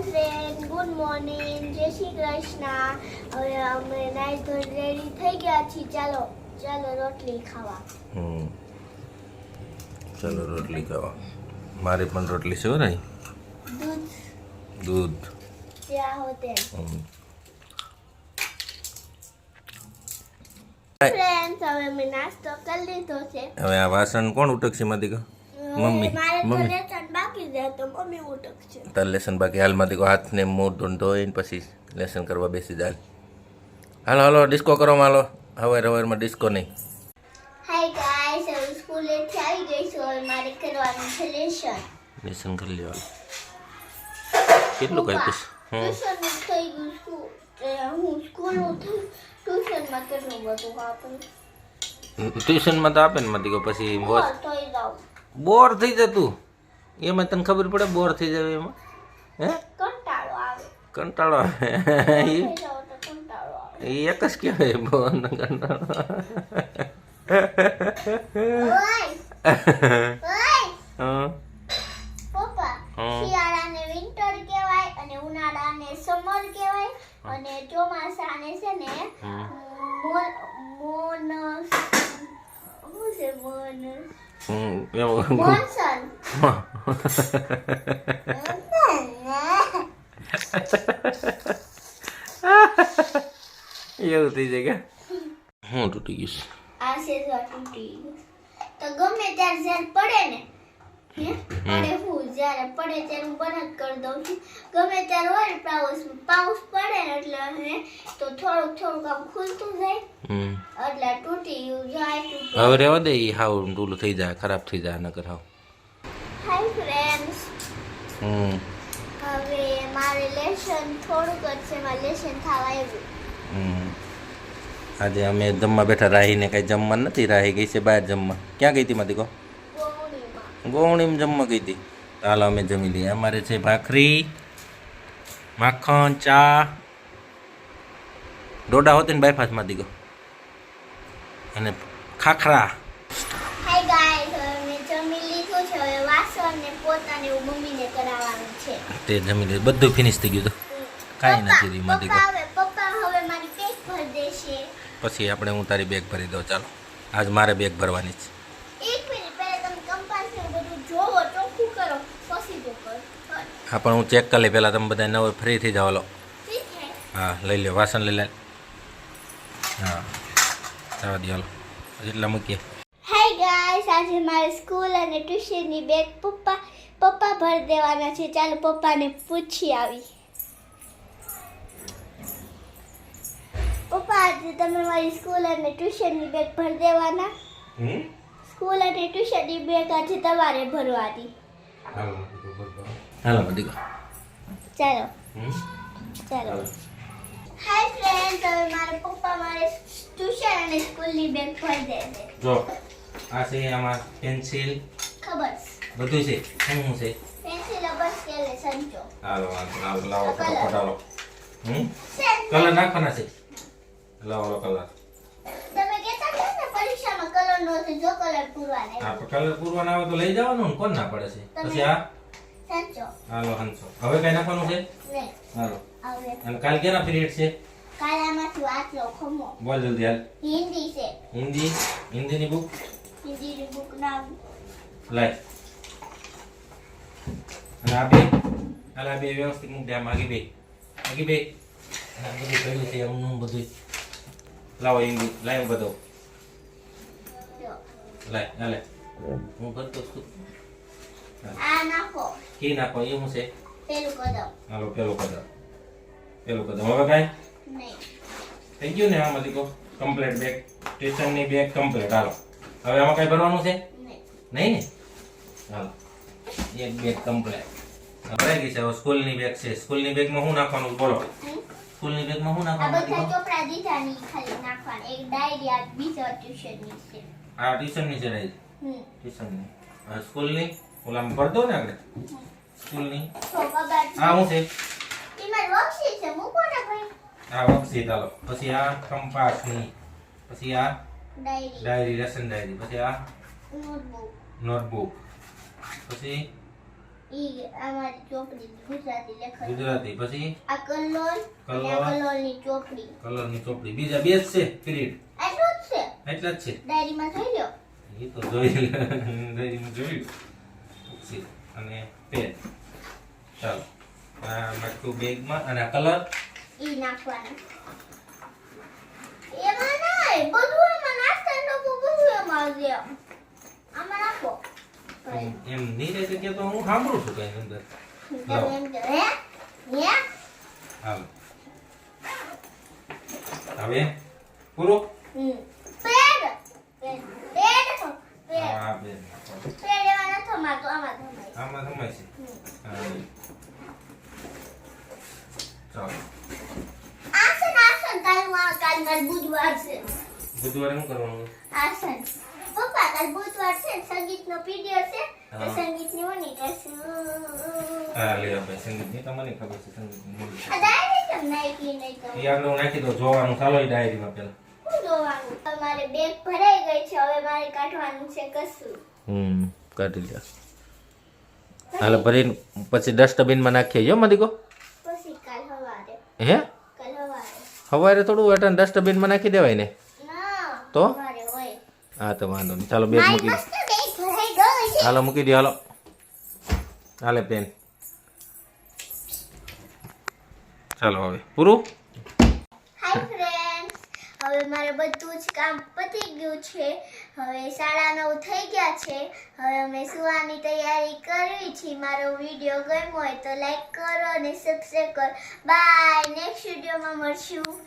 હાય friend good morning જય શ્રી કૃષ્ણ હવે અમે નાઈ ધોઈ રેડી થઈ ગયા છીએ. ચાલો ચાલો રોટલી ખાવા. હમ. ચાલો રોટલી ખાવા. મારે પણ રોટલી છે ને દૂધ. દૂધ. ત્યાં હોતે ફ્રેન્ડ્સ હવે નાસ્તો કરી લીધો છે. હવે આ વાસણ કોણ ઉટકશે માથી કહો મમ્મી, મમ્મી. તાર લેસન બાકી હાલમાં કહો હાથને મોઢું ધોઈને પછી લેસન કરવા બેસી જાય હાલો. હાલો ડિસ્કો કરો હાલો. હવે હવેરમાં ડિસ્કો નહીં. હાય ગાઈસ હવે સ્કૂલેથી આવી ગઈ છું. હવે મારે કરવાનું છે લેસન. લેસન કરી લેવાનું. કેટલું કઈ હમ. ટ્યુશન થઈ ગયું સ્કૂલ હું સ્કૂલ થયું. ટ્યુશનમાં કેટલું બધું આપે ટ્યુશનમાં તો આપે ને મધી ગયો પછી બોર બોર થઈ જતું. એમાં તને ખબર પડે બોર થઈ જાય એમાં? હે? કંટાળો આવે. કંટાળો આવે. એ એક જ કહેવાય બોર કંટાળો. શિયાળાને વિન્ટર કહેવાય અને ઉનાળાને સમર કહેવાય અને ચોમાસાને છે ને મોન શું છે મોન હમ, એમાં મોનસન એવું થઈ જાય કે હું તૂટી ગયું છે. આ સેજવા તૂટી ગયું તો ગમે ત્યારે જ્યારે પડે ને જ્યારે પડે ત્યારે હું બંધ કરી દઉં છું. ગમે ત્યારે હોય પાઉસ પાઉસ પડે ને એટલે હે તો થોડુંક થોડુંક આમ ખુલતું જાય. એટલે તૂટી જાય હવે રહેવા દે એ હાવ ડૂલું થઈ જાય ખરાબ થઈ જાય નકર હાવ. હાય ફ્રેન્ડ્સ હમ. હવે મારે લેશન થોડુંક જ છે મારે લેશન થવા આવ્યું. આજે અમે જમવા બેઠા રાહીને કાંઈ જમવા નથી રાહી ગઈ છે બહાર જમવા. ક્યાં ગઈ હતી માથી કહો ગોવણીમાં જમવા ગઈ હતી. ચાલો અમે જમી લઈએ. અમારે છે ભાખરી માખણ ચા. ડોડા હોતી ને બાયફાસમાંથી દીગો અને ખાખરા. તે જમી લીધું. બધું ફિનિશ થઈ ગયું હતું કાંઈ નથી રહ્યું મારી પછી આપણે હું તારી બેગ ભરી દઉં. ચાલો. આજ મારે બેગ ભરવાની છે એક મિનિટ પહેલા તમે કંપાસ ને બધું જોવો ચોખ્ખું કરો પછી જો કરો હા પણ હું ચેક કરી લઈ. પહેલાં તમે બધા નવો ફ્રી થઈ જાઓ લો હા લઈ લો વાસણ લઈ લે. હા જવા દો એટલા મૂકીએ. હાય ગાઈસ આજે મારે સ્કૂલ અને ટ્યુશનની બેગ પપ્પા પપ્પા ભરી દેવાના છે. ચાલો પપ્પાને પૂછી આવી. પપ્પા આજે તમે મારી સ્કૂલ અને ટ્યુશનની બેગ ભરી દેવાના? સ્કૂલ અને ટ્યુશનની બેગ આજે તમારે ભરવાની. હાલો બધી ચાલો. ચાલો. હાય ફ્રેન્ડ હવે મારા પપ્પા મારે ટ્યુશન અને સ્કૂલની બેગ ભરી છે. જો આ છે આમાં પેન્સિલ ખબર બધું છે. શું છે? પેન્સિલ રબર સ્કેલ સંચો. હાલો હાલો લાવો ફટાફટ હાલો હમ? કલર નાખવાના છે? લાવો કલર તમે કહેતા હતા ને પરીક્ષામાં કલર નો છે જો કલર પૂરવા આ નહીં કલર પૂરવાના આવે તો લઈ જવાનું ને? કોણ ના પડે છે? પછી આ? સંચો. હાલો હંસો હવે કઈ નાખવાનું છે? નહીં હાલો. હવે. અને કાલ કેના પીરિયડ છે? કાલ આમાંથી વાત લખો મો બોલ જલ્દી હાલ. હિન્દી છે. હિન્દી? હિન્દીની બુક હિન્દીની બુક નામ લાય. અને આ બે? હાલ બે વ્યવસ્થિત મૂક દે આમ. આગી બે. આગી બે. આ બધું પડ્યું છે એમનું બધું. લાવો હિન્દી. લાય બધો. લાય હાલે હું કરતો છું આ નાખો કી નાખો એ શું છે પેલું કદમ હાલો પેલું કદમ પેલું કદમ હવે કાંઈ નહીં થઈ ગયું ને આમાંથી કહો કમ્પ્લીટ બેગ સ્ટેશનની બેગ કમ્પ્લીટ હાલો હવે આમાં કઈ ભરવાનું છે નહીં ને હાલો એક બેગ કમ્પ્લીટ ભરાઈ ગઈ છે હવે સ્કૂલની બેગ છે સ્કૂલની બેગમાં શું નાખવાનું બોલો? સ્કૂલની બેગમાં શું આ નાખવાનું બધા ચોપડા દીધા ખાલી નાખવાના એક ડાયરી આ બીજા ટ્યુશનની છે આ ટ્યુશનની છે રાઈ હમ. ટ્યુશનની સ્કૂલની ઓલામાં ભર દો ને આગળ. સ્કૂલની આ શું છે. છે. આ વક્ષી ચાલો પછી આ કંપાસની. પછી આ ડાયરી ડાયરી લેસન ડાયરી પછી આ નોટબુક નોટબુક પછી ગુજરાતી પછી કલર કલોલની ચોપડી. કલોલ. ની ચોપડી. બીજા બે છે પીરિયડ એટલું જ છે. જ ડાયરીમાં જોઈ લો એ તો જોઈ ડાયરીમાં જોયું પછી અને પેન ચાલો. આ નાખ્યું બેગમાં અને આ કલર? ઈ નાખવાનો. એમાં નહીં બધું એમાં નાખતા લોકો બધું એમાં આવશે આમાં નાખો. એમ નહીં રહેશે કે તો હું સાંભળું છું કઈ અંદર. હે? હે? હાલો. હવે પૂરું? હમ પેડ પેડ પેડ પેડ આ બુધવાર છે બુધવારે શું કરવાનું આસન પપ્પા કાલ બુધવાર છે સંગીતનો પીરિયડ છે તો હા. સંગીતની ઓની કરશું હા લે આપણે સંગીતની તમને ખબર છે સંગીતની ડાયરી કેમ નાખી નહીં તો એ આગળ નાખી દઉં, જોવાનું ચાલો એ ડાયરીમાં પેલા તમારે બેગ ભરાઈ ગઈ છે હવે મારે કાઢવાનું છે કશું. હમ કાઢી લે હાલ ભરીને પછી ડસ્ટબિનમાં નાખીએ. જો મદીકો પછી કાલ હવારે હે? કાલ સવારે. હવારે થોડું અટન ડસ્ટબિનમાં નાખી દેવાય ને? તો? હા તો વાંધો નહીં. ચાલો બેગ મૂકી હાલો મૂકી દે હાલો. હાલે પેન. ચાલો હવે. પૂરું? હવે મારે બધું જ કામ પતી ગયું છે. હવે સાડા નવ થઈ ગયા છે. હવે અમે સુવાની તૈયારી કરવી છે. મારો વીડિયો ગમ્યો હોય તો લાઈક કરો અને સબસ્ક્રાઈબ કરો. બાય નેક્સ્ટ વિડીયોમાં મળશું.